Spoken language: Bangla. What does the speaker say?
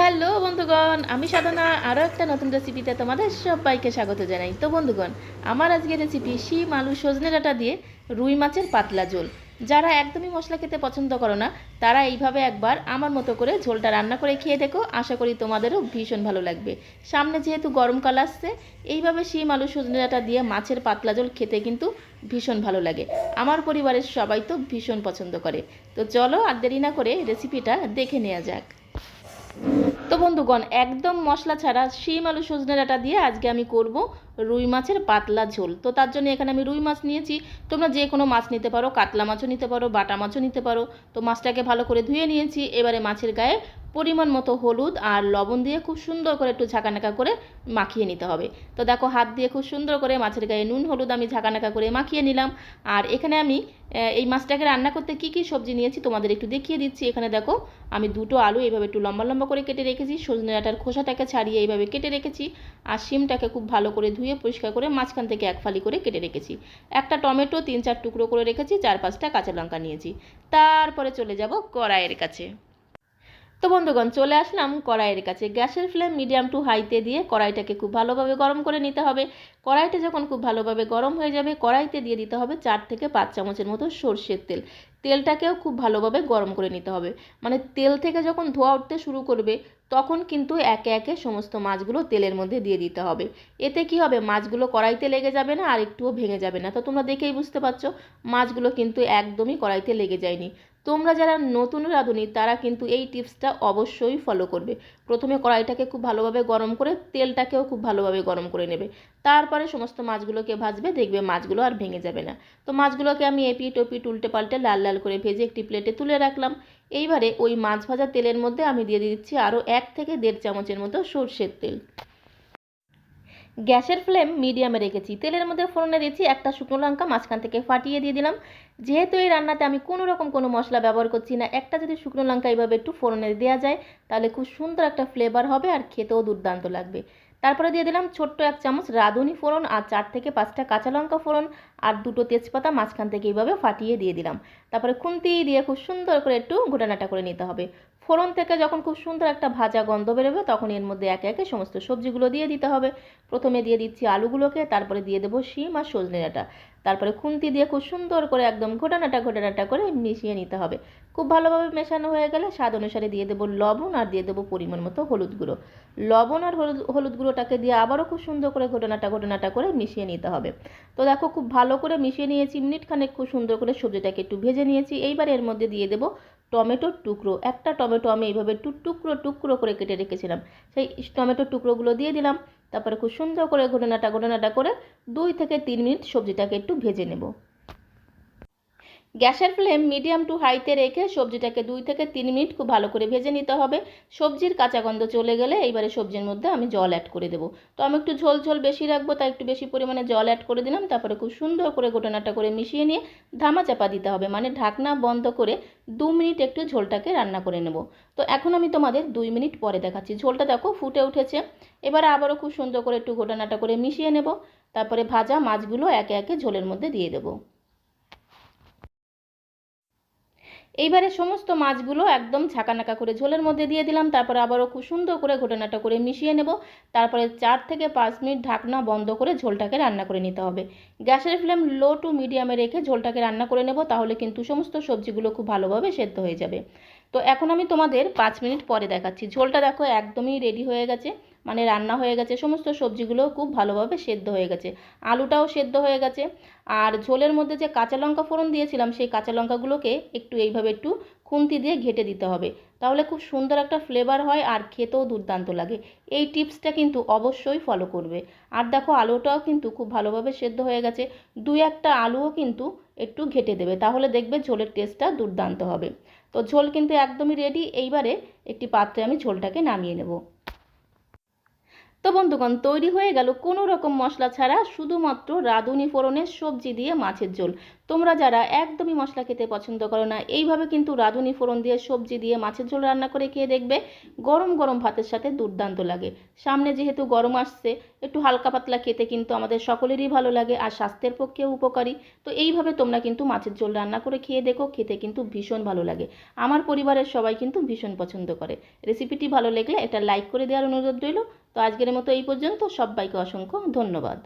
হ্যালো বন্ধুগণ, আমি সাধনা, আরও একটা নতুন রেসিপিতে তোমাদের সবাইকে স্বাগত জানাই। তো বন্ধুগণ, আমার আজকের রেসিপি শিম, আলু, সজনে ডাঁটা দিয়ে রুই মাছের পাতলা ঝোল। যারা একদমই মশলা খেতে পছন্দ করো না, তারা এইভাবে একবার আমার মতো করে ঝোলটা রান্না করে খেয়ে দেখো, আশা করি তোমাদেরও ভীষণ ভালো লাগবে। সামনে যেহেতু গরমকাল আসছে, এইভাবে শিম, আলু, সজনে ডাঁটা দিয়ে মাছের পাতলা ঝোল খেতে কিন্তু ভীষণ ভালো লাগে। আমার পরিবারের সবাই তো ভীষণ পছন্দ করে। তো চলো আর দেরি না করে রেসিপিটা দেখে নেওয়া যাক। তো বন্ধুগণ একদম মশলা ছাড়া শিম আলু সজনে ডাটা দিয়ে আজকে আমি করব রুই মাছের পাতলা ঝোল। তো তার জন্য এখানে আমি রুই মাছ নিয়েছি। তোমরা যে কোনো মাছ নিতে পারো, কাতলা মাছও নিতে পারো, বাটা মাছও নিতে পারো। তো মাছটাকে ভালো করে ধুয়ে নিয়েছি। এবারে মাছের গায়ে পরিমাণ মতো হলুদ আর লবণ দিয়ে খুব সুন্দর করে একটু ঝাঁকানাকা করে মাখিয়ে নিতে হবে। তো দেখো, হাত দিয়ে খুব সুন্দর করে মাছের গায়ে নুন, হলুদ আমি ঝাঁকানাকা করে মাখিয়ে নিলাম। আর এখানে আমি এই মাছটাকে রান্না করতে কি কি সবজি নিয়েছি তোমাদের একটু দেখিয়ে দিচ্ছি। এখানে দেখো, আমি দুটো আলু এইভাবে একটু লম্বা লম্বা করে কেটে রেখেছি। সজনে ডাঁটার খোসাটাকে ছাড়িয়ে এইভাবে কেটে রেখেছি। আর শিমটাকে খুব ভালো করে ধুয়ে পরিষ্কার করে মাঝখান থেকে এক ফালি করে কেটে রেখেছি। একটা টমেটো তিন চার টুকরো করে রেখেছি, চার পাঁচটা কাঁচা লঙ্কা নিয়েছি। তারপরে চলে যাব কড়াইয়ের কাছে। তো বন্ধুগণ, চলে আসলাম কড়াইয়ের কাছে। গ্যাসের ফ্লেম মিডিয়াম টু হাইতে দিয়ে কড়াইটাকে খুব ভালোভাবে গরম করে নিতে হবে। কড়াইটা যখন খুব ভালোভাবে গরম হয়ে যাবে, কড়াইতে দিয়ে দিতে হবে চার থেকে পাঁচ চামচের মতো সর্ষের তেল। তেলটাকেও খুব ভালোভাবে গরম করে নিতে হবে। মানে তেল থেকে যখন ধোয়া উঠতে শুরু করবে, তখন কিন্তু একে একে সমস্ত মাছগুলো তেলের মধ্যে দিয়ে দিতে হবে। এতে কি হবে? মাছগুলো কড়াইতে লেগে যাবে না, আর একটুও ভেঙে যাবে না। তো তোমরা দেখেই বুঝতে পারছ, মাছগুলো কিন্তু একদমই কড়াইতে লেগে যায়নি। তোমরা যারা নতুন রাঁধুনি, তারা কিন্তু এই টিপসটা অবশ্যই ফলো করবে। প্রথমে কড়াইটাকে খুব ভালোভাবে গরম করে, তেলটাকেও খুব ভালোভাবে গরম করে নেবে। তারপরে সমস্ত মাছগুলোকে ভাজবে, দেখবে মাছগুলো আর ভেঙে যাবে না। তো মাছগুলোকে আমি এপিট ওপিট উল্টে পাল্টে লাল লাল করে ভেজে একটি প্লেটে তুলে রাখলাম। এইবারে ওই মাছ ভাজা তেলের মধ্যে আমি দিয়ে দিচ্ছি আরও এক থেকে দেড় চামচের মতো সর্ষের তেল। গ্যাসের ফ্লেম মিডিয়ামে রেখেছি। তেলের মধ্যে ফোড়নে দিয়েছি একটা শুকনো লঙ্কা, মাঝখান থেকে ফাটিয়ে দিয়ে দিলাম। যেহেতু এই রান্নাতে আমি কোনো রকম কোনো মশলা ব্যবহার করছি না, একটা যদি শুকনো লঙ্কা এইভাবে একটু ফোড়নে দেওয়া যায়, তাহলে খুব সুন্দর একটা ফ্লেভার হবে আর খেতেও দুর্দান্ত লাগবে। তারপরে দিয়ে দিলাম ছোট্ট এক চামচ রাঁধুনি ফোড়ন আর চার থেকে পাঁচটা কাঁচা লঙ্কা ফোড়ন আর দুটো তেজপাতা মাঝখান থেকে এইভাবে ফাটিয়ে দিয়ে দিলাম। তারপরে খুন্তি দিয়ে খুব সুন্দর করে একটু ঘোটানাটা করে নিতে হবে। ফোড়ন থেকে যখন খুব সুন্দর একটা ভাজা গন্ধ বেরোবে, তখন এর মধ্যে একে একে সমস্ত সবজিগুলো দিয়ে দিতে হবে। প্রথমে দিয়ে দিচ্ছি আলুগুলোকে, তারপরে দিয়ে দেবো শিম আর সজনে ডাঁটা। তারপরে খুন্তি দিয়ে খুব সুন্দর করে একদম ঘোটানাটা ঘোটানাটা করে মিশিয়ে নিতে হবে। খুব ভালোভাবে মেশানো হয়ে গেলে স্বাদ অনুসারে দিয়ে দেবো লবণ আর দিয়ে দেবো পরিমাণ মতো হলুদ গুঁড়ো। লবণ আর হলুদ হলুদ গুঁড়োটাকে দিয়ে আবারও খুব সুন্দর করে ঘোটানাটা ঘোটানাটা করে মিশিয়ে নিতে হবে। তো দেখো খুব ভালো করে মিশিয়ে নিয়েছি মিনিট খানেক খুব সুন্দর করে সবজিটাকে একটু ভেজে নিয়েছি। এইবার এর মধ্যে দিয়ে দেবো টমেটোর টুকরো, একটা টমেটো আমি এইভাবে টু, টুকরো টুকরো করে কেটে রেখেছিলাম। সেই টমেটোর টুকরোগুলো দিয়ে দিলাম, তারপরে খুব সুন্দর করে ঘটনাটা ঘটনাটা করে দুই থেকে তিন মিনিট সবজিটাকে একটু ভেজে নেব। গ্যাসের ফ্লেম মিডিয়াম টু হাইতে রেখে সবজিটাকে দুই থেকে তিন মিনিট খুব ভালো করে ভেজে নিতে হবে। সবজির কাঁচা গন্ধ চলে গেলে এইবারে সবজির মধ্যে আমি জল অ্যাড করে দেবো। তো আমি একটু ঝোল ঝোল বেশি রাখব, তাই একটু বেশি পরিমাণে জল অ্যাড করে দিলাম। তারপরে খুব সুন্দর করে ঘটনাটা করে মিশিয়ে নিয়ে ধামা চাপা দিতে হবে মানে ঢাকনা বন্ধ করে দু মিনিট একটু ঝোলটাকে রান্না করে নেব। তো এখন আমি তোমাদের দুই মিনিট পরে দেখাচ্ছি। ঝোলটা দেখো ফুটে উঠেছে। এবার আবারও খুব সুন্দর করে একটু ঘটনাটা করে মিশিয়ে নেব। তারপরে ভাজা মাছগুলো একে একে ঝোলের মধ্যে দিয়ে দেবো। এইবারে সমস্ত মাছগুলো একদম ঝাঁকানাকা করে ঝোলের মধ্যে দিয়ে দিলাম, তারপরে আবারও খুব সুন্দর করে ঘটনাটা করে মিশিয়ে নেব, তারপরে চার থেকে পাঁচ মিনিট ঢাকনা বন্ধ করে ঝোলটাকে রান্না করে নিতে হবে। গ্যাসের ফ্লেম লো টু মিডিয়ামে রেখে ঝোলটাকে রান্না করে নেব, তাহলে কিন্তু সমস্ত সবজিগুলো খুব ভালোভাবে সেদ্ধ হয়ে যাবে। তো এখন আমি তোমাদের পাঁচ মিনিট পরে দেখাচ্ছি। ঝোলটা দেখো একদমই রেডি হয়ে গেছে মানে রান্না হয়ে গেছে, সমস্ত সবজিগুলো খুব ভালোভাবে সেদ্ধ হয়ে গেছে। আলুটাও সেদ্ধ হয়ে গেছে। আর ঝোলের মধ্যে যে কাঁচা লঙ্কা ফোড়ন দিয়েছিলাম, সেই কাঁচা লঙ্কাগুলোকে একটু এইভাবে একটু খুন্তি দিয়ে ঘেটে দিতে হবে। তাহলে খুব সুন্দর একটা ফ্লেভার হয় আর খেতেও দুর্দান্ত লাগে। এই টিপসটা কিন্তু অবশ্যই ফলো করবে। আর দেখো আলুটাও কিন্তু খুব ভালোভাবে সেদ্ধ হয়ে গেছে। দুই একটা আলুও কিন্তু একটু ঘেটে দেবে, তাহলে দেখবে ঝোলের টেস্টটা দুর্দান্ত হবে। তো ঝোল কিন্তু একদমই রেডি এইবারে একটি পাত্রে আমি ঝোলটাকে নামিয়ে নেব। তো বন্ধুগণ, তৈরি হয়ে গেল কোনো রকম মশলা ছাড়া শুধুমাত্র রাঁধুনি ফোড়নের সবজি দিয়ে মাছের ঝোল। তোমরা যারা একদমই মশলা খেতে পছন্দ করো না, এইভাবে কিন্তু রাঁধুনি ফোড়ন দিয়ে সবজি দিয়ে মাছের ঝোল রান্না করে খেয়ে দেখবে গরম গরম ভাতের সাথে দুর্দান্ত লাগে। সামনে যেহেতু গরম আসছে, একটু হালকা পাতলা খেতে কিন্তু আমাদের সকলেরই ভালো লাগে আর স্বাস্থ্যের পক্ষেও উপকারী। তো এইভাবে তোমরা কিন্তু মাছের ঝোল রান্না করে খেয়ে দেখো, খেতে কিন্তু ভীষণ ভালো লাগে। আমার পরিবারের সবাই কিন্তু ভীষণ পছন্দ করে। রেসিপিটি ভালো লাগলে এটা লাইক করে দেওয়ার অনুরোধ রইল। তো আজকের মতো এই পর্যন্ত। সবাইকে অসংখ্য ধন্যবাদ।